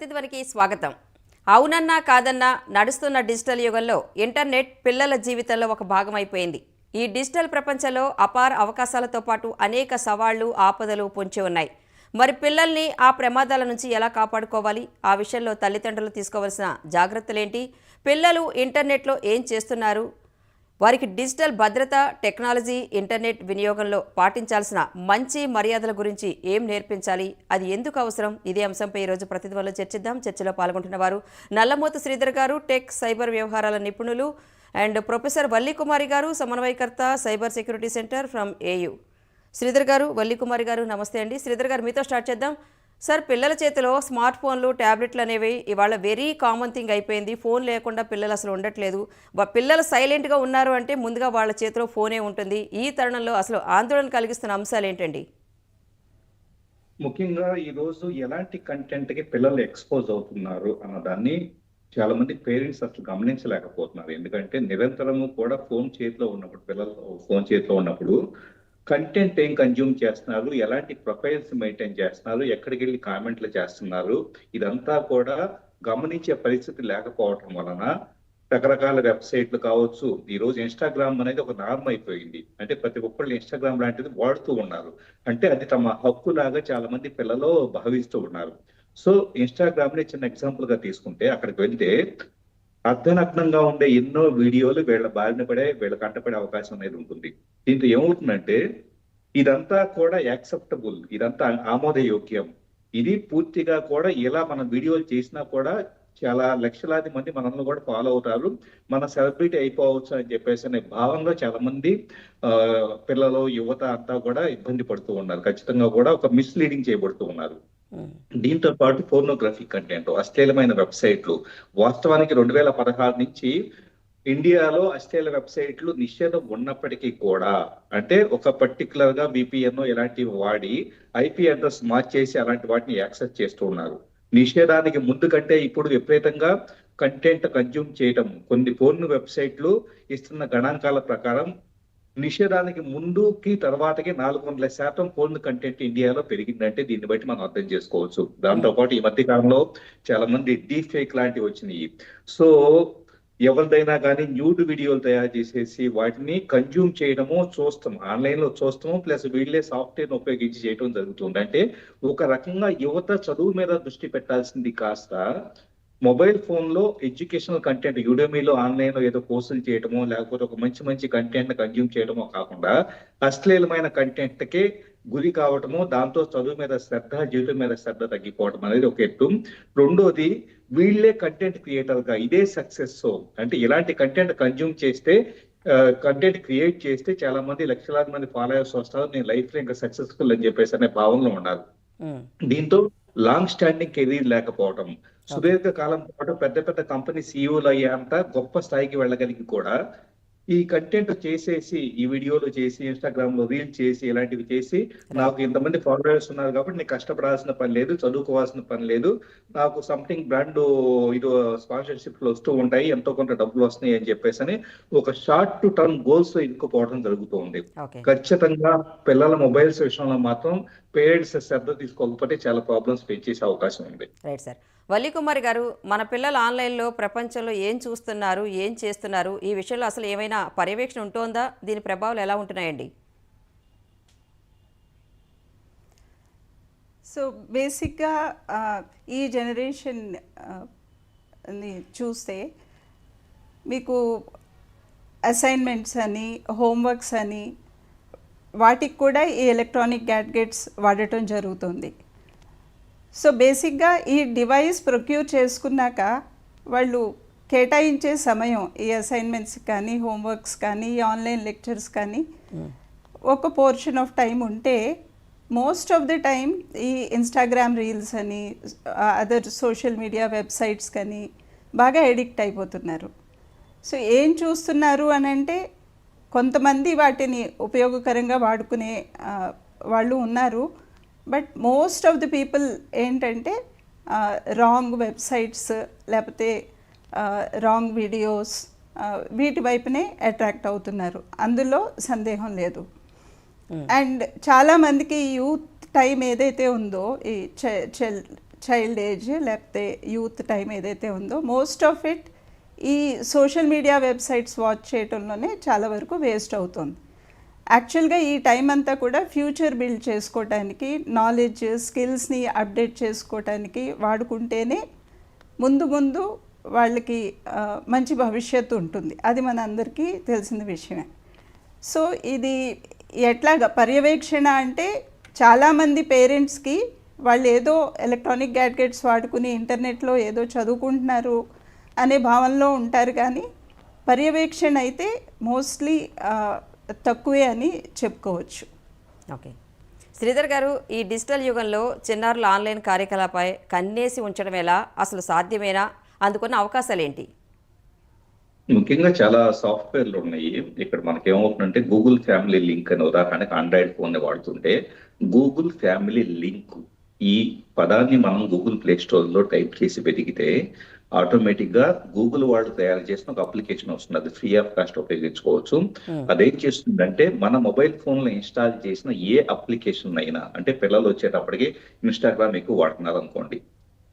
ప్రతిధ్వనికి స్వాగతం. అవునన్నా కాదన్నా నడుస్తున్న డిజిటల్ యుగంలో ఇంటర్నెట్ పిల్లల జీవితంలో ఒక భాగం అయిపోయింది ఈ డిజిటల్ ప్రపంచంలో అపార అవకాశాలతో పాటు అనేక సవాళ్ళు ఆపదలు పొంచి ఉన్నాయి. మరి పిల్లల్ని ఆ ప్రమాదాల నుంచి ఎలా కాపాడుకోవాలి? ఆ విషయంలో తల్లిదండ్రులు తీసుకోవాల్సిన జాగ్రత్తలేంటి? పిల్లలు ఇంటర్నెట్లో ఏం చేస్తున్నారు? వారికి డిజిటల్ భద్రత టెక్నాలజీ ఇంటర్నెట్ వినియోగంలో పాటించాల్సిన మంచి మర్యాదల గురించి ఏం నేర్పించాలి అది ఎందుకు అవసరం? ఇదే అంశంపై ఈరోజు ప్రతిధ్వలో చర్చిద్దాం. చర్చలో పాల్గొంటున్న వారు నల్లమోతు శ్రీధర్ గారు టెక్ సైబర్ వ్యవహారాల నిపుణులు అండ్ ప్రొఫెసర్ వల్లికుమారి గారు సమన్వయకర్త cyber security centre from AU. Sridhar garu Vallikumari garu నమస్తే అండి. శ్రీధర్ గారు మీతో స్టార్ట్ చేద్దాం. సార్ పిల్లల చేతిలో స్మార్ట్ ఫోన్లు ట్యాబ్లెట్లు అనేవి ఇవాళ వెరీ కామన్ థింగ్ అయిపోయింది. ఫోన్ లేకుండా పిల్లలు అసలు ఉండట్లేదు. పిల్లలు సైలెంట్గా ఉన్నారు అంటే ముందుగా వాళ్ళ చేతిలో ఫోనే ఉంటుంది. ఈ తరుణంలో అసలు ఆందోళన కలిగిస్తున్న అంశాలు ఏంటండి? ముఖ్యంగా ఈ రోజు ఎలాంటి కంటెంట్కి పిల్లలు ఎక్స్పోజ్ అవుతున్నారు అన్న దాన్ని చాలా మంది పేరెంట్స్ అసలు గమనించలేకపోతున్నారు. ఎందుకంటే నిరంతరము కూడా ఫోన్ చేతిలో ఉన్నప్పుడు పిల్లలు ఫోన్ చేతిలో ఉన్నప్పుడు కంటెంట్ ఏం కన్జ్యూమ్ చేస్తున్నారు? ఎలాంటి ప్రొఫైల్స్ మెయింటైన్ చేస్తున్నారు? ఎక్కడికి వెళ్ళి కామెంట్లు చేస్తున్నారు? ఇదంతా కూడా గమనించే పరిస్థితి లేకపోవటం వలన రకరకాల వెబ్సైట్లు కావచ్చు ఈ రోజు ఇన్స్టాగ్రామ్ అనేది ఒక నార్మ్ అయిపోయింది. అంటే ప్రతి ఒక్కళ్ళు ఇన్స్టాగ్రామ్ లాంటిది వాడుతూ ఉన్నారు. అంటే అది తమ హక్కు లాగా చాలా మంది పిల్లలు భావిస్తూ ఉన్నారు. సో ఇన్స్టాగ్రామ్ని చిన్న ఎగ్జాంపుల్గా తీసుకుంటే అక్కడికి వెళ్తే అర్ధనగ్నంగా ఉండే ఎన్నో వీడియోలు వీళ్ళ బారిన పడే వీళ్ళ కంటపడే అవకాశం అనేది ఉంటుంది. దీంతో ఏమవుతుందంటే ఇదంతా కూడా యాక్సెప్టబుల్ ఇదంతా ఆమోదయోగ్యం. ఇది పూర్తిగా కూడా ఇలా మనం వీడియోలు చేసినా కూడా చాలా లక్షలాది మంది మనల్ని కూడా ఫాలో అవుతారు. మన సెలబ్రిటీ అయిపోవచ్చు అని చెప్పేసి అనే భావంలో చాలా మంది ఆ, పిల్లలు యువత అంతా కూడా ఇబ్బంది పడుతూ ఉన్నారు. ఖచ్చితంగా కూడా ఒక మిస్లీడింగ్ చేయబడుతూ ఉన్నారు. దీంతో పాటు ఫోర్నోగ్రఫీ కంటెంట్ అశ్లీలమైన వెబ్సైట్లు. వాస్తవానికి రెండు వేల పదహారు నుంచి ఇండియాలో అశ్లీల వెబ్సైట్లు నిషేధం ఉన్నప్పటికీ కూడా అంటే ఒక పర్టికులర్గా విపిఎన్ ఇలాంటివి వాడి ఐపీ అడ్రస్ మార్చేసి అలాంటి వాటిని యాక్సెస్ చేస్తూ ఉన్నారు. నిషేధానికి ముందు కంటే ఇప్పుడు విపరీతంగా కంటెంట్ కన్జ్యూమ్ చేయటం కొన్ని పోర్న్ వెబ్సైట్లు ఇస్తున్న గణాంకాల ప్రకారం నిషేధానికి ముందుకి తర్వాతకి నాలుగు వందల శాతం పోర్న్ కంటెంట్ ఇండియాలో పెరిగిందంటే దీన్ని బట్టి మనం అర్థం చేసుకోవచ్చు. దాంతో పాటు ఈ మధ్య కాలంలో చాలా మంది డీప్ ఫేక్ లాంటివి వచ్చినాయి. సో ఎవరిదైనా కానీ న్యూడ్ వీడియోలు తయారు చేసేసి వాటిని కన్జ్యూమ్ చేయడము చూస్తాం ఆన్లైన్లో చూస్తాము ప్లస్ వీళ్ళే సాఫ్ట్వేర్ ఉపయోగించి చేయడం జరుగుతుంది. అంటే ఒక రకంగా యువత చదువు మీద దృష్టి పెట్టాల్సింది కాస్త మొబైల్ ఫోన్లో ఎడ్యుకేషనల్ కంటెంట్ యుడమీలో ఆన్లైన్లో ఏదో కోర్సులు చేయడమో లేకపోతే ఒక మంచి మంచి కంటెంట్ కన్జ్యూమ్ చేయడమో కాకుండా అశ్లీలమైన కంటెంట్ కే గురి కావటము దాంతో చదువు మీద శ్రద్ధ జీవితం మీద శ్రద్ధ తగ్గిపోవడం అనేది ఒక ఎత్తు. రెండోది వీళ్ళే కంటెంట్ క్రియేటర్గా ఇదే సక్సెస్ అంటే ఇలాంటి కంటెంట్ కన్జ్యూమ్ చేస్తే కంటెంట్ క్రియేట్ చేస్తే చాలా మంది లక్షలాది మంది ఫాలోయర్స్ వస్తారు నేను లైఫ్లో ఇంకా సక్సెస్ఫుల్ అని చెప్పేసి అనే భావనలో ఉన్నారు. దీంతో లాంగ్ స్టాండింగ్ కెరీర్ లేకపోవడం సుదీర్ఘ కాలం పాటు పెద్ద పెద్ద కంపెనీ సీఈఓలు అయ్యేంత గొప్ప స్థాయికి వెళ్ళగలిగి కూడా ఈ కంటెంట్ చేసేసి ఈ వీడియోలు చేసి ఇన్స్టాగ్రామ్లో రీల్ చేసి ఇలాంటివి చేసి నాకు ఇంతమంది ఫాలోవర్స్ ఉన్నారు కాబట్టి నీకు కష్టపడాల్సిన పని లేదు చదువుకోవాల్సిన పని లేదు. నాకు సంథింగ్ బ్రాండ్ ఇది స్పాన్సర్షిప్లో వస్తూ ఉంటాయి ఎంతో కొంత డబ్బులు వస్తున్నాయి అని చెప్పేసి అని ఒక షార్ట్ టు టర్మ్ గోల్స్ ఇరుక్కుపోవడం జరుగుతుంది ఖచ్చితంగా పిల్లల మొబైల్స్ విషయంలో మాత్రం పేరెంట్స్ శ్రద్ధ తీసుకోకపోతే చాలా ప్రాబ్లమ్స్ ఫేస్ చేసే అవకాశం ఉంది. రైట్ సార్ వల్లి కుమారి గారు మన పిల్లలు ఆన్లైన్లో ప్రపంచంలో ఏం చూస్తున్నారు ఏం చేస్తున్నారు ఈ విషయంలో అసలు ఏమైనా పర్యవేక్షణ ఉంటుందా? దీని ప్రభావాలు ఎలా ఉంటున్నాయండి? సో బేసిక్గా ఈ జనరేషన్ చూస్తే మీకు అసైన్మెంట్స్ అని హోంవర్క్స్ అని వాటికి కూడా ఈ ఎలక్ట్రానిక్ గ్యాడ్గెట్స్ వాడటం జరుగుతుంది. సో బేసిక్గా ఈ డివైస్ ప్రొక్యూర్ చేసుకున్నాక వాళ్ళు కేటాయించే సమయం ఈ అసైన్మెంట్స్ కానీ హోంవర్క్స్ కానీ ఈ ఆన్లైన్ లెక్చర్స్ కానీ ఒక పోర్షన్ ఆఫ్ టైం ఉంటే మోస్ట్ ఆఫ్ ది టైం ఈ ఇన్స్టాగ్రామ్ రీల్స్ అని అదర్ సోషల్ మీడియా వెబ్సైట్స్ కానీ బాగా ఎడిక్ట్ అయిపోతున్నారు. సో ఏం చూస్తున్నారు అని అంటే కొంతమంది వాటిని ఉపయోగకరంగా వాడుకునే వాళ్ళు ఉన్నారు. But most of the people ఏంటంటే రాంగ్ వెబ్సైట్స్ లేకపోతే రాంగ్ వీడియోస్ వీటి వైపునే అట్రాక్ట్ అవుతున్నారు. అందులో సందేహం లేదు. అండ్ చాలా మందికి యూత్ టైం ఏదైతే ఉందో ఈ చైల్డ్ ఏజ్ లేకపోతే యూత్ టైం ఏదైతే ఉందో మోస్ట్ ఆఫ్ ఇట్ ఈ సోషల్ మీడియా వెబ్సైట్స్ వాచ్ చేయటంలోనే చాలా వరకు వేస్ట్ అవుతుంది. యాక్చువల్గా ఈ టైం అంతా కూడా ఫ్యూచర్ బిల్డ్ చేసుకోవటానికి నాలెడ్జ్ స్కిల్స్ని అప్డేట్ చేసుకోవటానికి వాడుకుంటేనే ముందు ముందు వాళ్ళకి మంచి భవిష్యత్తు ఉంటుంది. అది మన అందరికీ తెలిసిన విషయమే. సో ఇది ఎట్లాగా పర్యవేక్షణ అంటే చాలామంది పేరెంట్స్కి వాళ్ళు ఏదో ఎలక్ట్రానిక్ గ్యాడ్గెట్స్ వాడుకుని ఇంటర్నెట్లో ఏదో చదువుకుంటున్నారు అనే భావనలో ఉంటారు కానీ పర్యవేక్షణ అయితే మోస్ట్లీ తక్కువే అని చెప్పుకోవచ్చు. ఓకే. శ్రీధర్ గారు ఈ డిజిటల్ యుగంలో చిన్నారుల ఆన్లైన్ కార్యకలాపై కన్నేసి ఉంచడం ఎలా? అసలు సాధ్యమేనా? అందుకున్న అవకాశాలు ఏంటి? ముఖ్యంగా చాలా సాఫ్ట్వేర్లు ఉన్నాయి. ఇక్కడ మనకి ఏమవుతుందంటే గూగుల్ ఫ్యామిలీ లింక్ అనే ఉదాహరణకి ఆండ్రాయిడ్ ఫోన్ వాడుతుంటే గూగుల్ ఫ్యామిలీ లింక్ ఈ పదాన్ని మనం గూగుల్ ప్లే స్టోర్లో టైప్ చేసి వెతికితే ఆటోమేటిక్గా గూగుల్ వాళ్ళు తయారు చేసిన ఒక అప్లికేషన్ వస్తుంది. అది ఫ్రీ ఆఫ్ కాస్ట్ ఉపయోగించుకోవచ్చు. అదేం చేస్తుందంటే మన మొబైల్ ఫోన్లో ఇన్స్టాల్ చేసిన ఏ అప్లికేషన్ అయినా అంటే పిల్లలు వచ్చేటప్పటికి ఇన్స్టాగ్రామ్ ఎక్కువ వాడుతున్నారు అనుకోండి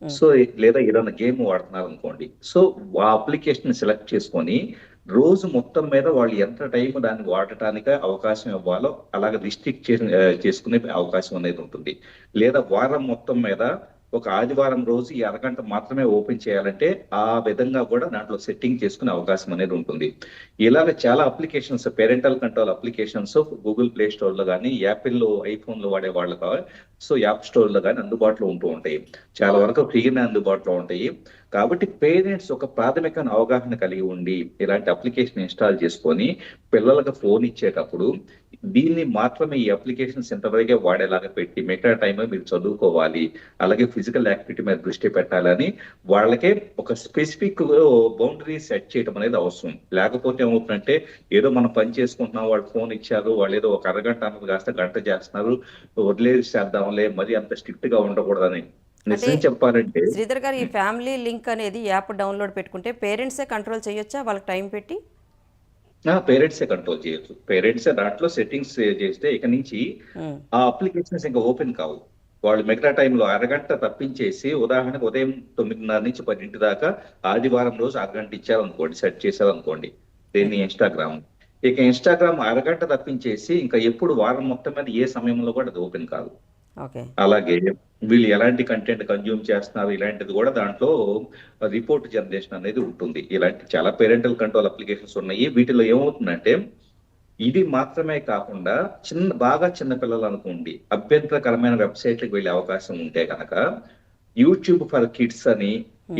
సో లేదా ఏదైనా గేమ్ వాడుతున్నారు అనుకోండి సో ఆ అప్లికేషన్ సెలెక్ట్ చేసుకొని రోజు మొత్తం మీద వాళ్ళు ఎంత టైం దాన్ని వాడటానికి అవకాశం ఇవ్వాలో అలాగే రిస్ట్రిక్ట్ చేసుకునే అవకాశం అనేది ఉంటుంది. లేదా వారం మొత్తం మీద ఒక ఆదివారం రోజు ఈ అరగంట మాత్రమే ఓపెన్ చేయాలంటే ఆ విధంగా కూడా దాంట్లో సెట్టింగ్ చేసుకునే అవకాశం అనేది ఉంటుంది. ఇలాగ చాలా applications parental control applications Google play స్టోర్లో కానీ యాపిల్ ఐఫోన్లో వాడే వాళ్ళకి సో యాప్ స్టోర్లో కానీ అందుబాటులో ఉంటూ ఉంటాయి. చాలా వరకు ఫ్రీగానే అందుబాటులో ఉంటాయి. కాబట్టి పేరెంట్స్ ఒక ప్రాథమిక అవగాహన కలిగి ఉండి ఇలాంటి అప్లికేషన్ ఇన్స్టాల్ చేసుకొని పిల్లలకు ఫోన్ ఇచ్చేటప్పుడు దీన్ని మాత్రమే ఈ అప్లికేషన్స్ ఎంతవరకే వాడేలాగా పెట్టి మిగతా టైం మీరు చదువుకోవాలి అలాగే ఫిజికల్ యాక్టివిటీ మీద దృష్టి పెట్టాలని వాళ్ళకే ఒక స్పెసిఫిక్ బౌండరీ సెట్ చేయడం అనేది అవసరం. లేకపోతే ఏమవుతుందంటే ఏదో మనం పని చేసుకుంటున్నాం వాళ్ళు ఫోన్ ఇచ్చారు వాళ్ళు ఏదో ఒక అరగంట అన్నది కాస్త గంట చేస్తున్నారు వదిలేసి చేద్దాంలే మరి అంత స్ట్రిక్ట్గా ఉండకూడదని. నిజం చెప్పాలంటే శ్రీధర్ గారు ఈ ఫ్యామిలీ లింక్ అనేది యాప్ డౌన్లోడ్ పెట్టుకుంటే పేరెంట్సే కంట్రోల్ చేయొచ్చా? వాళ్ళకి టైం పెట్టి? పేరెంట్సే కంట్రోల్ చేయొచ్చు. పేరెంట్సే దాంట్లో సెట్టింగ్స్ చేస్తే ఇక నుంచి ఆ అప్లికేషన్స్ ఇంకా ఓపెన్ కావు. వాళ్ళు మిగతా టైంలో అరగంట తప్పించేసి ఉదాహరణకు ఉదయం తొమ్మిదిన్నర నుంచి పదింటి దాకా ఆదివారం రోజు అరగంట ఇచ్చారనుకోండి సెట్ చేశారనుకోండి దీన్ని ఇన్స్టాగ్రామ్ ఇక ఇన్స్టాగ్రామ్ అరగంట తప్పించేసి ఇంకా ఎప్పుడు వారం మొత్తం మీద ఏ సమయంలో కూడా అది ఓపెన్ కాదు. అలాగే వీళ్ళు ఎలాంటి కంటెంట్ కన్జ్యూమ్ చేస్తున్నారు ఇలాంటిది కూడా దాంట్లో రిపోర్ట్ జనరేషన్ అనేది ఉంటుంది. ఇలాంటి చాలా పేరెంటల్ కంట్రోల్ అప్లికేషన్స్ ఉన్నాయి. వీటిలో ఏమవుతుందంటే ఇది మాత్రమే కాకుండా చిన్న బాగా చిన్న పిల్లలు అనుకోండి అభ్యంతరకరమైన వెబ్సైట్లకు వెళ్ళే అవకాశం ఉంటే కనుక యూట్యూబ్ ఫర్ కిడ్స్ అని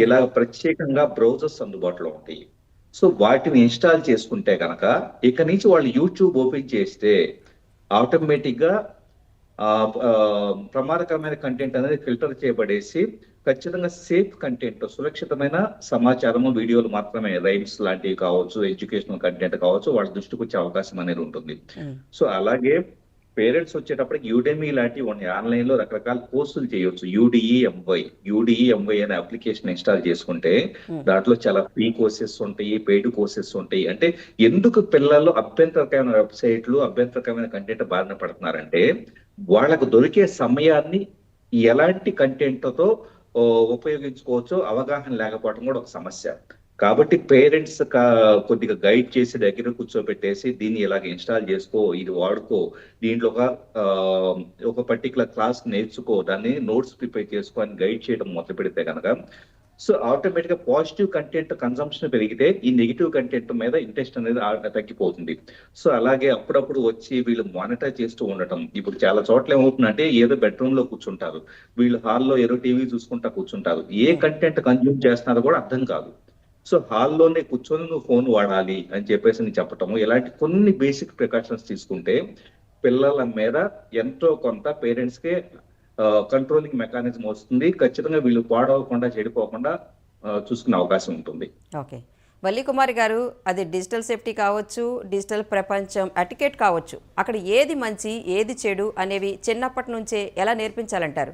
ఇలా ప్రత్యేకంగా బ్రౌజర్స్ అందుబాటులో ఉంటాయి. సో వాటిని ఇన్స్టాల్ చేసుకుంటే కనుక ఇక నుంచి వాళ్ళు యూట్యూబ్ ఓపెన్ చేస్తే ఆటోమేటిక్గా ప్రమాదకరమైన కంటెంట్ అనేది ఫిల్టర్ చేయబడేసి ఖచ్చితంగా సేఫ్ కంటెంట్ సురక్షితమైన సమాచారము వీడియోలు మాత్రమే రైమ్స్ లాంటివి కావచ్చు ఎడ్యుకేషనల్ కంటెంట్ కావచ్చు వాళ్ళ దృష్టికి వచ్చే అవకాశం అనేది ఉంటుంది. సో అలాగే పేరెంట్స్ వచ్చేటప్పటికి యూడెమీ లాంటివి ఉన్నాయి. ఆన్లైన్లో రకరకాల కోర్సులు చేయొచ్చు. యూడిఈఎంవై యూడిఈఎంవై అనే అప్లికేషన్ ఇన్స్టాల్ చేసుకుంటే. దాంట్లో చాలా ఫ్రీ కోర్సెస్ ఉంటాయి పెయిడ్ కోర్సెస్ ఉంటాయి. అంటే ఎందుకు పిల్లలు అభ్యంతరకరమైన వెబ్సైట్లు అభ్యంతరకరమైన కంటెంట్ బారిన పడుతున్నారంటే వాళ్ళకు దొరికే సమయాన్ని ఎలాంటి కంటెంట్తో ఉపయోగించుకోవచ్చో అవగాహన లేకపోవడం కూడా ఒక సమస్య. కాబట్టి పేరెంట్స్ కొద్దిగా గైడ్ చేసి దగ్గర కూర్చోబెట్టేసి దీన్ని ఇలాగ ఇన్స్టాల్ చేసుకో ఇది వాడుకో దీంట్లో ఒక ఆ, ఒక పర్టికులర్ క్లాస్ నేర్చుకో దాన్ని నోట్స్ ప్రిపేర్ చేసుకో అని గైడ్ చేయడం మొదలు పెడితే కనుక సో ఆటోమేటిక్గా పాజిటివ్ కంటెంట్ కన్సంప్షన్ పెరిగితే ఈ నెగిటివ్ కంటెంట్ మీద ఇంట్రెస్ట్ అనేది తగ్గిపోతుంది. సో అలాగే అప్పుడప్పుడు వచ్చి వీళ్ళు మానిటర్ చేస్తూ ఉండటం. ఇప్పుడు చాలా చోట్ల ఏమవుతుందంటే ఏదో బెడ్రూమ్లో కూర్చుంటారు. వీళ్ళు హాల్లో ఏదో టీవీ చూసుకుంటా కూర్చుంటారు. ఏ కంటెంట్ కన్జ్యూమ్ చేస్తున్నారో కూడా అర్థం కాదు. సో హాల్లోనే కూర్చొని నువ్వు ఫోన్ వాడాలి అని చెప్పేసి నేను చెప్పటము ఇలాంటి కొన్ని బేసిక్ ప్రికాషన్స్ తీసుకుంటే పిల్లల మీద ఎంతో కొంత పేరెంట్స్కి కంట్రోలింగ్ మెకానిజం వస్తుంది. ఖచ్చితంగా వీళ్ళు పాడవకుండా చెడిపోకుండా చూసుకునే అవకాశం ఉంటుంది. ఓకే. వల్లి కుమారి గారు అది డిజిటల్ సేఫ్టీ కావచ్చు డిజిటల్ ప్రపంచం అటికెట్ కావచ్చు. అక్కడ ఏది మంచి ఏది చెడు అనేవి చిన్నప్పటి నుంచే ఎలా నేర్పించాలంటారు?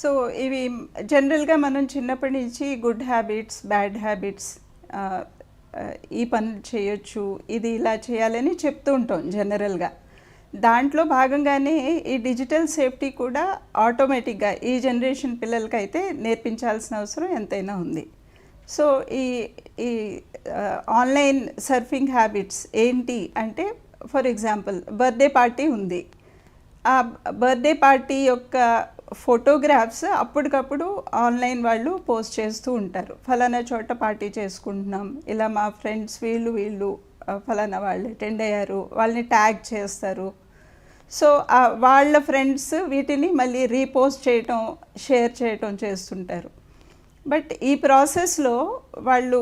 సో ఇవి జనరల్గా మనం చిన్నప్పటి నుంచి గుడ్ హ్యాబిట్స్ బ్యాడ్ హ్యాబిట్స్ ఈ పనులు చేయొచ్చు ఇది ఇలా చేయాలని చెప్తూ ఉంటాం జనరల్గా. దాంట్లో భాగంగానే ఈ డిజిటల్ సేఫ్టీ కూడా ఆటోమేటిక్గా ఈ జనరేషన్ పిల్లలకైతే నేర్పించాల్సిన అవసరం ఎంతైనా ఉంది. సో ఈ ఈ ఆన్లైన్ సర్ఫింగ్ హ్యాబిట్స్ ఏంటి అంటే ఫర్ ఎగ్జాంపుల్ బర్త్డే పార్టీ ఉంది. ఆ బర్త్డే పార్టీ యొక్క ఫోటోగ్రాఫ్స్ అప్పటికప్పుడు ఆన్లైన్ వాళ్ళు పోస్ట్ చేస్తూ ఉంటారు. ఫలానా చోట పార్టీ చేసుకుంటున్నాం ఇలా మా ఫ్రెండ్స్ వీళ్ళు వీళ్ళు ఫలానా వాళ్ళు అటెండ్ అయ్యారు వాళ్ళని ట్యాగ్ చేస్తారు. సో వాళ్ళ ఫ్రెండ్స్ వీటిని మళ్ళీ రీపోస్ట్ చేయటం షేర్ చేయటం చేస్తుంటారు. బట్ ఈ ప్రాసెస్లో వాళ్ళు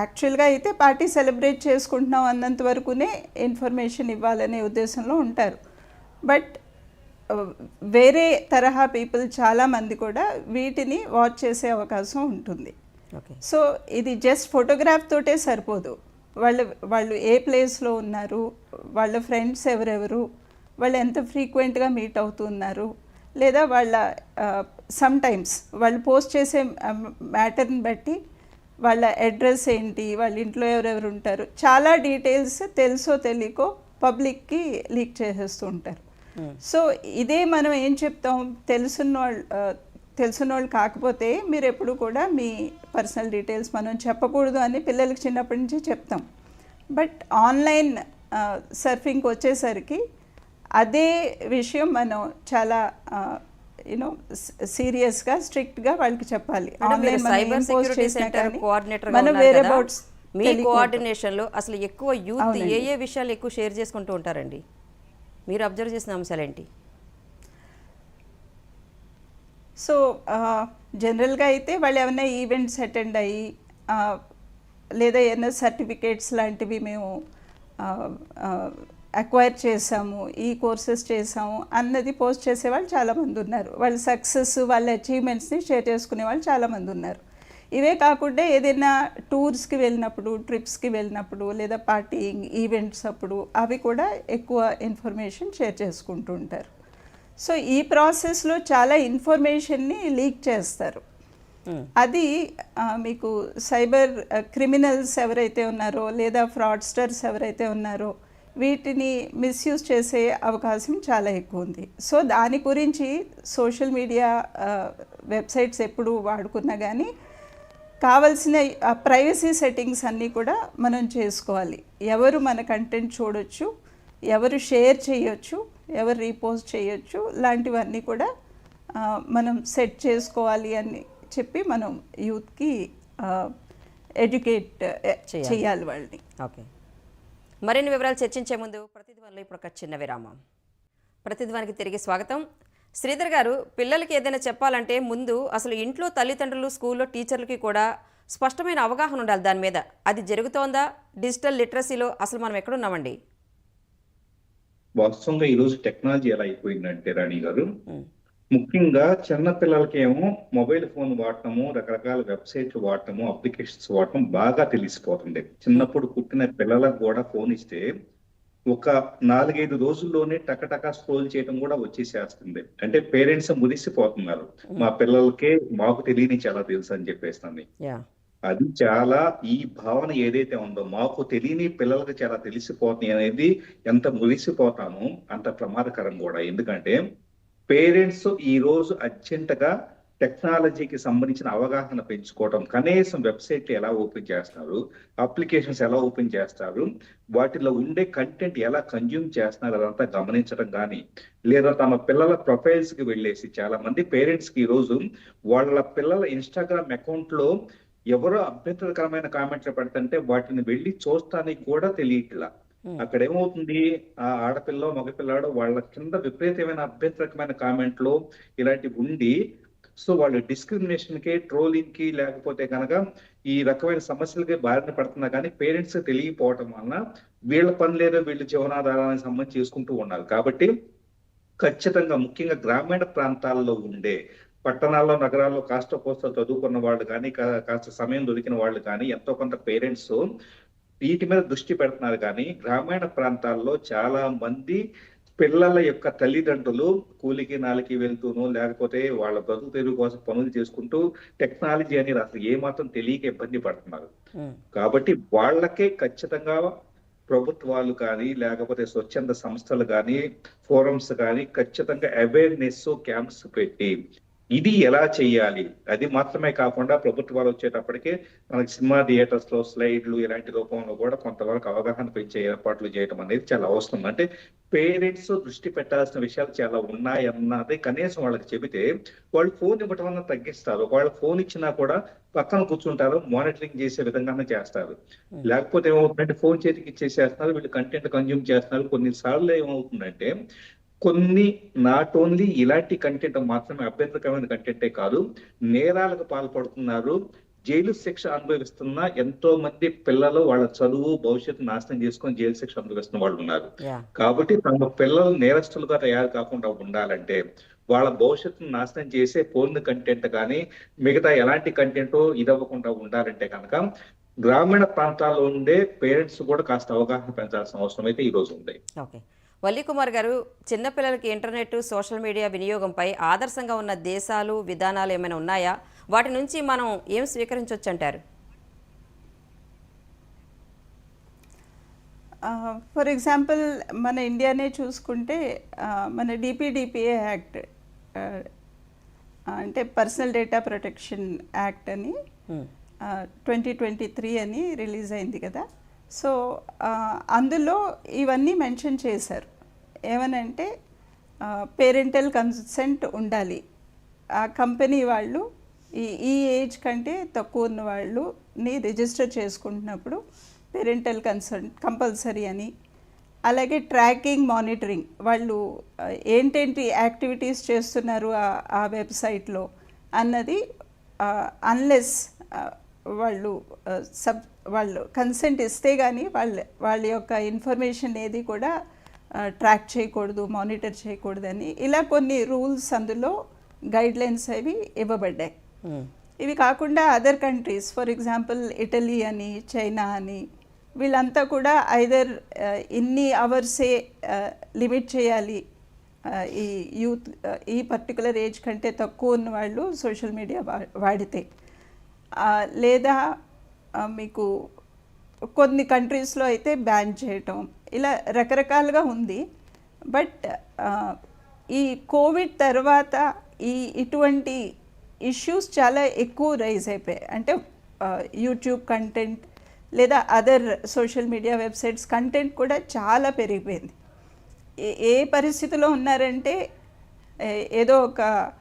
యాక్చువల్గా అయితే పార్టీ సెలబ్రేట్ చేసుకుంటున్నాం అన్నంత వరకునే ఇన్ఫర్మేషన్ ఇవ్వాలనే ఉద్దేశంలో ఉంటారు. బట్ వేరే తరహా పీపుల్ చాలామంది కూడా వీటిని వాచ్ చేసే అవకాశం ఉంటుంది. ఓకే. సో ఇది జస్ట్ ఫోటోగ్రాఫ్ తోటే సరిపోదు. వాళ్ళు వాళ్ళు ఏ ప్లేస్లో ఉన్నారు వాళ్ళ ఫ్రెండ్స్ ఎవరెవరు వాళ్ళు ఎంత ఫ్రీక్వెంట్గా మీట్ అవుతున్నారు లేదా వాళ్ళ సమ్ టైమ్స్ వాళ్ళు పోస్ట్ చేసే మ్యాటర్ని బట్టి వాళ్ళ అడ్రస్ ఏంటి వాళ్ళ ఇంట్లో ఎవరెవరు ఉంటారు చాలా డీటెయిల్స్ తెలుసో తెలియకో పబ్లిక్కి లీక్ చేసేస్తూ ఉంటారు. సో ఇదే మనం ఏం చెప్తాం తెలుసున్న వాళ్ళు ఆ, తెలుసున్న వాళ్ళు కాకపోతే మీరు ఎప్పుడు కూడా మీ పర్సనల్ డీటెయిల్స్ మనం చెప్పకూడదు అని పిల్లలకి చిన్నప్పటి నుంచి చెప్తాం. బట్ ఆన్లైన్ సర్ఫింగ్కి వచ్చేసరికి అదే విషయం మనం చాలా యూనో సీరియస్గా స్ట్రిక్ట్గా వాళ్ళకి చెప్పాలి. మేడం, మీరు ఆన్లైన్ మనం సైబర్ సెక్యూరిటీ సెంటర్ కోఆర్డినేటర్ మనం వేరే అబౌట్స్ మీ కోఆర్డినేషన్లో అసలు ఎక్కువ యూత్. ఏ ఏ విషయాలు ఎక్కువ షేర్ చేసుకుంటూ ఉంటారండి? మీరు అబ్జర్వ్ చేసిన అంశాలు ఏంటి? సో జనరల్గా అయితే వాళ్ళు ఏమైనా ఈవెంట్స్ అటెండ్ అయ్యి లేదా ఏమైనా సర్టిఫికేట్స్ లాంటివి మేము అక్వైర్ చేసాము ఈ కోర్సెస్ చేసాము అన్నది పోస్ట్ చేసే వాళ్ళు చాలామంది ఉన్నారు. వాళ్ళ సక్సెస్ వాళ్ళ అచీవ్మెంట్స్ని షేర్ చేసుకునే వాళ్ళు చాలామంది ఉన్నారు. ఇవే కాకుండా ఏదైనా టూర్స్కి వెళ్ళినప్పుడు ట్రిప్స్కి వెళ్ళినప్పుడు లేదా పార్టీయింగ్ ఈవెంట్స్ అప్పుడు అవి కూడా ఎక్కువ ఇన్ఫర్మేషన్ షేర్ చేసుకుంటూ ఉంటారు. సో ఈ ప్రాసెస్లో చాలా ఇన్ఫర్మేషన్ని లీక్ చేస్తారు. అది ఆ, మీకు సైబర్ క్రిమినల్స్ ఎవరైతే ఉన్నారో లేదా ఫ్రాడ్స్టర్స్ ఎవరైతే ఉన్నారో వీటిని మిస్యూజ్ చేసే అవకాశం చాలా ఎక్కువ ఉంది. సో దాని గురించి సోషల్ మీడియా వెబ్సైట్స్ ఎప్పుడు వాడుకున్నా కానీ కావలసిన ప్రైవసీ సెట్టింగ్స్ అన్నీ కూడా మనం చేసుకోవాలి. ఎవరు మన కంటెంట్ చూడొచ్చు ఎవరు షేర్ చేయొచ్చు ఎవరు రీపోస్ట్ చేయొచ్చు లాంటివన్నీ కూడా ఆ, మనం సెట్ చేసుకోవాలి అని చెప్పి మనం యూత్కి ఎడ్యుకేట్ చేయాలి. చేయాలి వాళ్ళని. ఓకే మరిన్ని వివరాలు చర్చించే ముందు ప్రతిధ్వనిలో ఇప్పుడు ఒక చిన్న విరామం. ప్రతిధ్వనికి తిరిగి స్వాగతం. శ్రీధర్ గారు పిల్లలకి ఏదైనా చెప్పాలంటే ముందు అసలు ఇంట్లో తల్లిదండ్రులు స్కూల్లో టీచర్లకి కూడా స్పష్టమైన అవగాహన ఉండాలి దాని మీద. అది జరుగుతోందా? డిజిటల్ లిటరసీలో అసలు మనం ఎక్కడున్నామండి? వాస్తవంగా ఈ రోజు టెక్నాలజీ ఎలా అయిపోయిందంటే రాణి గారు ముఖ్యంగా చిన్న పిల్లలకేమో మొబైల్ ఫోన్ వాడటము రకరకాల వెబ్సైట్లు వాడటము అప్లికేషన్స్ వాడటం బాగా తెలిసిపోతుంది. చిన్నప్పుడు పుట్టిన పిల్లలకు కూడా ఫోన్ ఇస్తే ఒక నాలుగైదు రోజుల్లోనే టకటక స్క్రోల్ చేయడం కూడా వచ్చేసేస్తుంది. అంటే పేరెంట్స్ మురిసిపోతున్నారు. మా పిల్లలకే మాకు తెలియని చాలా తెలుసు అని చెప్పేస్తుంది. అది చాలా ఈ భావన ఏదైతే ఉందో మాకు తెలియని పిల్లలకు చాలా తెలిసిపోతుంది అనేది ఎంత మురిసిపోతామో అంత ప్రమాదకరం కూడా. ఎందుకంటే పేరెంట్స్ ఈ రోజు అర్జెంట్ టెక్నాలజీకి సంబంధించిన అవగాహన పెంచుకోవడం కనీసం వెబ్సైట్ ఎలా ఓపెన్ చేస్తారు అప్లికేషన్స్ ఎలా ఓపెన్ చేస్తారు వాటిలో ఉండే కంటెంట్ ఎలా కన్జ్యూమ్ చేస్తున్నారు అదంతా గమనించడం కానీ లేదా తమ పిల్లల ప్రొఫైల్స్కి వెళ్ళేసి చాలా మంది పేరెంట్స్కి ఈ రోజు వాళ్ళ పిల్లల ఇన్స్టాగ్రామ్ అకౌంట్లో ఎవరో అభ్యంతరకరమైన కామెంట్లు పెడుతుంటే వాటిని వెళ్ళి చూస్తానికి కూడా తెలియట్లా. అక్కడ ఏమవుతుంది? ఆ ఆడపిల్ల మగపిల్లాడు వాళ్ళ కింద విపరీతమైన అభ్యంతరకమైన కామెంట్లు ఇలాంటివి ఉండి సో వాళ్ళు డిస్క్రిమినేషన్కి ట్రోలింగ్కి లేకపోతే కనుక ఈ రకమైన సమస్యలకి బారిన పడుతున్నా కానీ పేరెంట్స్ తెలియపోవటం వలన వీళ్ళ పని లేదో వీళ్ళ జీవనాధారానికి సంబంధించి చేసుకుంటూ ఉన్నారు. కాబట్టి ఖచ్చితంగా ముఖ్యంగా గ్రామీణ ప్రాంతాల్లో ఉండే పట్టణాల్లో నగరాల్లో కాస్త కోస్త చదువుకున్న వాళ్ళు కానీ కాస్త సమయం దొరికిన వాళ్ళు కానీ ఎంతో కొంత పేరెంట్స్ వీటి మీద దృష్టి పెడుతున్నారు కానీ గ్రామీణ ప్రాంతాల్లో చాలా మంది పిల్లల యొక్క తల్లిదండ్రులు కూలికి నాలికి వెళ్తూనో లేకపోతే వాళ్ళ బ్రతుకు తెరువు కోసం పనులు చేసుకుంటూ టెక్నాలజీ అనేది అసలు ఏమాత్రం తెలియక ఇబ్బంది పడుతున్నారు. కాబట్టి వాళ్ళకే ఖచ్చితంగా ప్రభుత్వాలు కానీ లేకపోతే స్వచ్ఛంద సంస్థలు కానీ ఫోరమ్స్ కానీ ఖచ్చితంగా అవేర్నెస్ క్యాంప్స్ పెట్టి ఇది ఎలా చేయాలి? అది మాత్రమే కాకుండా ప్రభుత్వాలు వచ్చేటప్పటికి మనకి సినిమా థియేటర్స్లో స్లైడ్లు ఇలాంటి రూపంలో కూడా కొంతవరకు అవగాహన పెంచే ఏర్పాట్లు చేయడం అనేది చాలా అవసరం. అంటే పేరెంట్స్ దృష్టి పెట్టాల్సిన విషయాలు చాలా ఉన్నాయన్నది కనీసం వాళ్ళకి చెబితే వాళ్ళు ఫోన్ ఇవ్వటం అన్న తగ్గిస్తారు. ఒకవేళ ఫోన్ ఇచ్చినా కూడా పక్కన కూర్చుంటారు మానిటరింగ్ చేసే విధంగానే చేస్తారు. లేకపోతే ఏమవుతుందంటే ఫోన్ చేతికి ఇచ్చేసేస్తున్నారు వీళ్ళు కంటెంట్ కన్జ్యూమ్ చేస్తున్నారు. కొన్నిసార్లు ఏమవుతుందంటే కొన్ని నాట్ ఓన్లీ ఇలాంటి కంటెంట్ మాత్రమే అభ్యంతరకరమైన కంటెంటే కాదు నేరాలకు పాల్పడుతున్నారు జైలు శిక్ష అనుభవిస్తున్న ఎంతో మంది పిల్లలు వాళ్ళ చదువు భవిష్యత్తు నాశనం చేసుకొని జైలు శిక్ష అనుభవిస్తున్న వాళ్ళు ఉన్నారు. కాబట్టి తమ పిల్లలు నేరస్తులుగా తయారు కాకుండా ఉండాలంటే వాళ్ళ భవిష్యత్తును నాశనం చేసే ఫోన్ కంటెంట్ కానీ మిగతా ఎలాంటి కంటెంట్ ఇదవ్వకుండా ఉండాలంటే కనుక గ్రామీణ ప్రాంతాల్లో ఉండే పేరెంట్స్ కూడా కాస్త అవగాహన పెంచాల్సిన అవసరం అయితే ఈ రోజు ఉంది. ఓకే వల్లి కుమార్ గారు చిన్నపిల్లలకి ఇంటర్నెట్ సోషల్ మీడియా వినియోగంపై ఆదర్శంగా ఉన్న దేశాలు విధానాలు ఏమైనా ఉన్నాయా? వాటి నుంచి మనం ఏం స్వీకరించవచ్చు అంటారు ఫర్ ఎగ్జాంపుల్ మన ఇండియానే చూసుకుంటే మన డిపిడిపిఏ యాక్ట్ అంటే పర్సనల్ డేటా ప్రొటెక్షన్ యాక్ట్ అని ట్వంటీ ట్వంటీ త్రీ అని రిలీజ్ అయింది కదా. సో అందులో ఇవన్నీ మెన్షన్ చేశారు. ఏమనంటే పేరెంటల్ కన్సెంట్ ఉండాలి. ఆ కంపెనీ వాళ్ళు ఈ ఈ ఏజ్ కంటే తక్కువ ఉన్న వాళ్ళుని రిజిస్టర్ చేసుకుంటున్నప్పుడు పేరెంటల్ కన్సర్న్ కంపల్సరీ అని అలాగే ట్రాకింగ్ మానిటరింగ్ వాళ్ళు ఏంటేంటి యాక్టివిటీస్ చేస్తున్నారు ఆ వెబ్సైట్లో అన్నది అన్లెస్ వాళ్ళు సబ్ వాళ్ళు కన్సెంట్ ఇస్తే కానీ వాళ్ళ వాళ్ళ యొక్క ఇన్ఫర్మేషన్ ఏది కూడా ట్రాక్ చేయకూడదు మానిటర్ చేయకూడదని ఇలా కొన్ని రూల్స్ అందులో గైడ్ లైన్స్ అవి ఇవ్వబడ్డాయి. ఇవి కాకుండా other countries for example Italy అని చైనా అని వీళ్ళంతా కూడా ఐదర్ ఇన్ని అవర్సే లిమిట్ చేయాలి ఈ యూత్ ఈ పర్టికులర్ ఏజ్ కంటే తక్కువ ఉన్న వాళ్ళు సోషల్ మీడియా వాడితే. లేదా మీకు కొన్ని కంట్రీస్లో అయితే బ్యాన్ చేయటం ఇలా రకరకాలుగా ఉంది. బట్ ఈ కోవిడ్ తర్వాత ఈ ఇటువంటి ఇష్యూస్ చాలా ఎక్కువ రైజ్ అయిపోయాయి. అంటే యూట్యూబ్ కంటెంట్ లేదా other social media websites content కూడా చాలా పెరిగిపోయింది. ఏ- ఏ పరిస్థితిలో ఉన్నారంటే ఏదో ఒక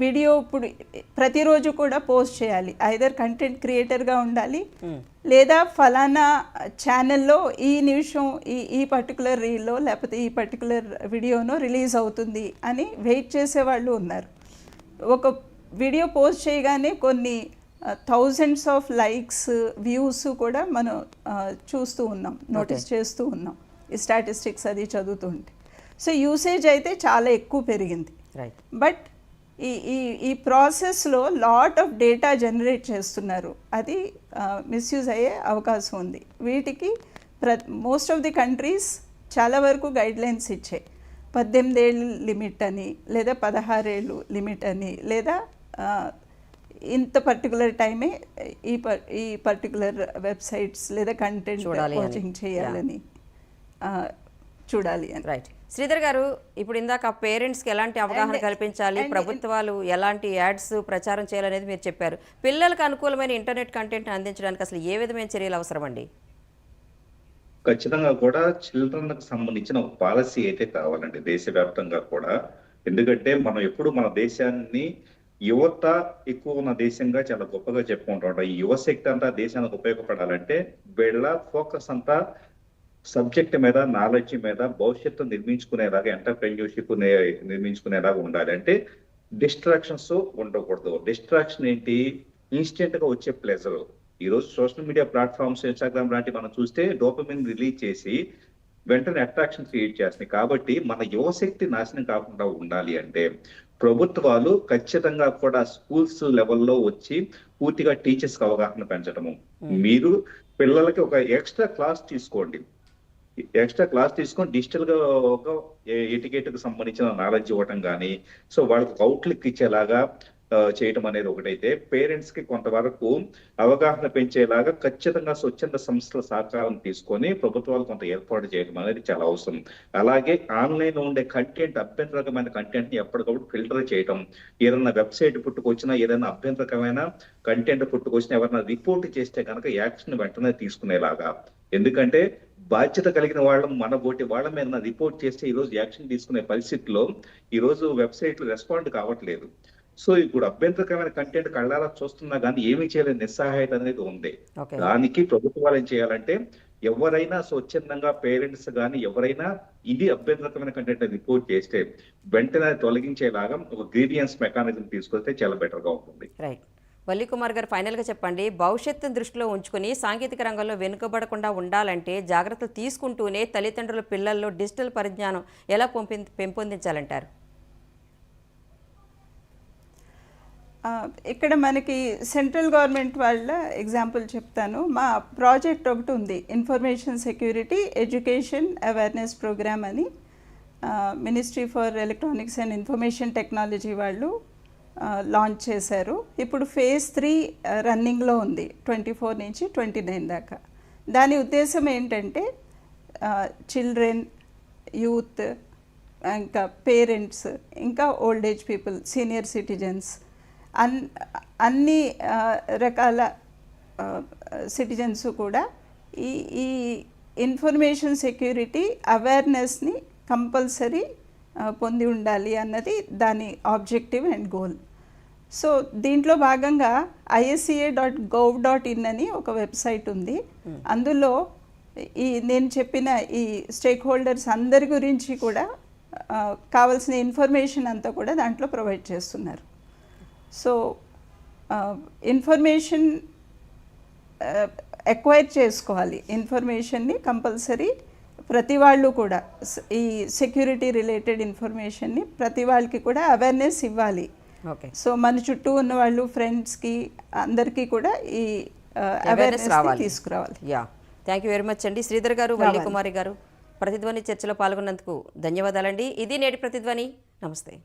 వీడియో ఇప్పుడు ప్రతిరోజు కూడా పోస్ట్ చేయాలి. ఐదర్ కంటెంట్ క్రియేటర్గా ఉండాలి లేదా ఫలానా ఛానల్లో ఈ నిమిషం ఈ ఈ పర్టికులర్ రీల్లో లేకపోతే ఈ పర్టికులర్ వీడియోనో రిలీజ్ అవుతుంది అని వెయిట్ చేసే వాళ్ళు ఉన్నారు. ఒక వీడియో పోస్ట్ చేయగానే కొన్ని థౌజండ్స్ ఆఫ్ లైక్స్ వ్యూస్ కూడా మనం చూస్తూ ఉన్నాం నోటీస్ చేస్తూ ఉన్నాం. ఈ స్టాటిస్టిక్స్ అది చదువుతుంటే. సో యూసేజ్ అయితే చాలా ఎక్కువ పెరిగింది. బట్ ఈ ఈ ఈ ప్రాసెస్లో లాట్ ఆఫ్ డేటా జనరేట్ చేస్తున్నారు. అది మిస్యూజ్ అయ్యే అవకాశం ఉంది. వీటికి ప్ర మోస్ట్ ఆఫ్ ది కంట్రీస్ చాలా వరకు గైడ్ లైన్స్ ఇచ్చాయి. పద్దెనిమిది ఏళ్ళు లిమిట్ అని లేదా పదహారేళ్ళు లిమిట్ అని లేదా ఇంత పర్టికులర్ టైమే ఈ ఈ పర్టికులర్ వెబ్సైట్స్ లేదా కంటెంట్. వాచింగ్ చేయాలని చూడాలి అని. రైట్ శ్రీధర్ గారు ఇప్పుడు ఇందాక పేరెంట్స్కి ఎలాంటి అవగాహన కల్పించాలి? ప్రభుత్వాలు ఎలాంటి యాడ్స్ ప్రచారం చేయాలనేది మీరు చెప్పారు. పిల్లలకు అనుకూలమైన ఇంటర్నెట్ కంటెంట్ అందించడానికి అసలు ఏ విధమైన చర్యలు అవసరం అండి? ఖచ్చితంగా కూడా చిల్డ్రన్కి సంబంధించిన ఒక పాలసీ అయితే కావాలండి దేశవ్యాప్తంగా కూడా. ఎందుకంటే మనం ఎప్పుడు మన దేశాన్ని యువత ఎక్కువ ఉన్న దేశంగా చాలా గొప్పగా చెప్పుకుంటాం ఈ యువ శక్తి అంతా దేశానికి ఉపయోగపడాలంటే వీళ్ళ ఫోకస్ అంతా సబ్జెక్ట్ మీద నాలెడ్జ్ మీద భవిష్యత్తు నిర్మించుకునేలాగా ఎంటర్ప్రెన్యూర్షిప్ నిర్మించుకునేలాగా ఉండాలి. అంటే డిస్ట్రాక్షన్స్ ఉండకూడదు. డిస్ట్రాక్షన్ ఏంటి? ఇన్స్టెంట్గా వచ్చే ప్లెజర్. ఈ రోజు సోషల్ మీడియా ప్లాట్ఫామ్స్ ఇన్స్టాగ్రామ్ లాంటి మనం చూస్తే డోపమిన్ రిలీజ్ చేసి వెంటనే అట్రాక్షన్ క్రియేట్ చేస్తున్నాయి. కాబట్టి మన యువశక్తి నాశనం కాకుండా ఉండాలి అంటే ప్రభుత్వాలు ఖచ్చితంగా కూడా స్కూల్స్ లెవెల్లో వచ్చి పూర్తిగా టీచర్స్ అవగాహన పెంచడము. మీరు పిల్లలకి ఒక ఎక్స్ట్రా క్లాస్ తీసుకోండి. ఎక్స్ట్రా క్లాస్ తీసుకొని డిజిటల్గా ఒక ఎటికెట్కు సంబంధించిన నాలెడ్జ్ ఇవ్వటం కానీ సో వాళ్ళకి అవుట్లుక్ ఇచ్చేలాగా చేయటం అనేది ఒకటైతే పేరెంట్స్కి కొంతవరకు అవగాహన పెంచేలాగా ఖచ్చితంగా స్వచ్ఛంద సంస్థల సహకారం తీసుకొని ప్రభుత్వాలు కొంత ఏర్పాటు చేయడం అనేది చాలా అవసరం. అలాగే ఆన్లైన్లో ఉండే కంటెంట్ అభ్యంతరకమైన కంటెంట్ని ఎప్పటికప్పుడు ఫిల్టర్ చేయటం. ఏదైనా వెబ్సైట్ పుట్టుకొచ్చినా ఏదైనా అభ్యంతరకమైన కంటెంట్ పుట్టుకొచ్చినా ఎవరైనా రిపోర్ట్ చేస్తే కనుక యాక్షన్ వెంటనే తీసుకునేలాగా. ఎందుకంటే బాధ్యత కలిగిన వాళ్ళం మన బోటి వాళ్ళ మీద రిపోర్ట్ చేస్తే ఈ రోజు యాక్షన్ తీసుకునే పరిస్థితిలో ఈ రోజు వెబ్సైట్లు రెస్పాండ్ కావట్లేదు. సో ఇప్పుడు అభ్యంతరకరమైన కంటెంట్ కళ్ళారా చూస్తున్నా కానీ ఏమీ చేయలేని నిస్సహాయత అనేది ఉంది. దానికి ప్రభుత్వాలు ఏం చేయాలంటే ఎవరైనా స్వచ్ఛందంగా పేరెంట్స్ కానీ ఎవరైనా ఇది అభ్యంతరకమైన కంటెంట్ రిపోర్ట్ చేస్తే వెంటనే తొలగించేలాగా ఒక గ్రీవియన్స్ మెకానిజం తీసుకొస్తే చాలా బెటర్గా ఉంటుంది వల్లికుమార్ గారు ఫైనల్గా చెప్పండి. భవిష్యత్తును దృష్టిలో ఉంచుకుని సాంకేతిక రంగంలో వెనుకబడకుండా ఉండాలంటే జాగ్రత్తలు తీసుకుంటూనే తల్లిదండ్రుల పిల్లల్లో డిజిటల్ పరిజ్ఞానం ఎలా పెంపొందించాలంటారు? ఇక్కడ మనకి సెంట్రల్ గవర్నమెంట్ వాళ్ళ ఎగ్జాంపుల్ చెప్తాను. మా ప్రాజెక్ట్ ఒకటి ఉంది information security education awareness program అని. Ministry for electronics and information technology వాళ్ళు లాంచ్ చేశారు. ఇప్పుడు ఫేజ్ త్రీ రన్నింగ్లో ఉంది. ట్వంటీ ఫోర్ నుంచి ట్వంటీ నైన్ దాకా. దాని ఉద్దేశం ఏంటంటే చిల్డ్రన్ యూత్ ఇంకా పేరెంట్స్ ఇంకా old age people senior citizens అన్ అన్ని రకాల సిటిజన్స్ కూడా ఈ ఈ ఇన్ఫర్మేషన్ సెక్యూరిటీ అవేర్నెస్ని కంపల్సరీ పొంది ఉండాలి అన్నది దాని ఆబ్జెక్టివ్ అండ్ గోల్ సో దీంట్లో భాగంగా ISEA dot gov dot in అని ఒక వెబ్సైట్ ఉంది. అందులో ఈ నేను చెప్పిన ఈ స్టేక్ హోల్డర్స్ అందరి గురించి కూడా కావాల్సిన ఇన్ఫర్మేషన్ అంతా కూడా దాంట్లో ప్రొవైడ్ చేస్తున్నారు. సో ఇన్ఫర్మేషన్ ఎక్వైర్ చేసుకోవాలి. ఇన్ఫర్మేషన్ని కంపల్సరీ ప్రతి వాళ్ళు కూడా ఈ సెక్యూరిటీ రిలేటెడ్ ఇన్ఫర్మేషన్ని ప్రతి వాళ్ళకి కూడా అవేర్నెస్ ఇవ్వాలి. ఓకే సో మన చుట్టూ ఉన్న వాళ్ళు ఫ్రెండ్స్కి అందరికీ కూడా ఈ అవేర్నెస్ రావాలి. తీసుకురావాలి. Yeah thank you very much అండి. శ్రీధర్ గారు వల్లి. కుమారి గారు ప్రతిధ్వని చర్చలో పాల్గొన్నందుకు ధన్యవాదాలండి. ఇది నేటి ప్రతిధ్వని. నమస్తే.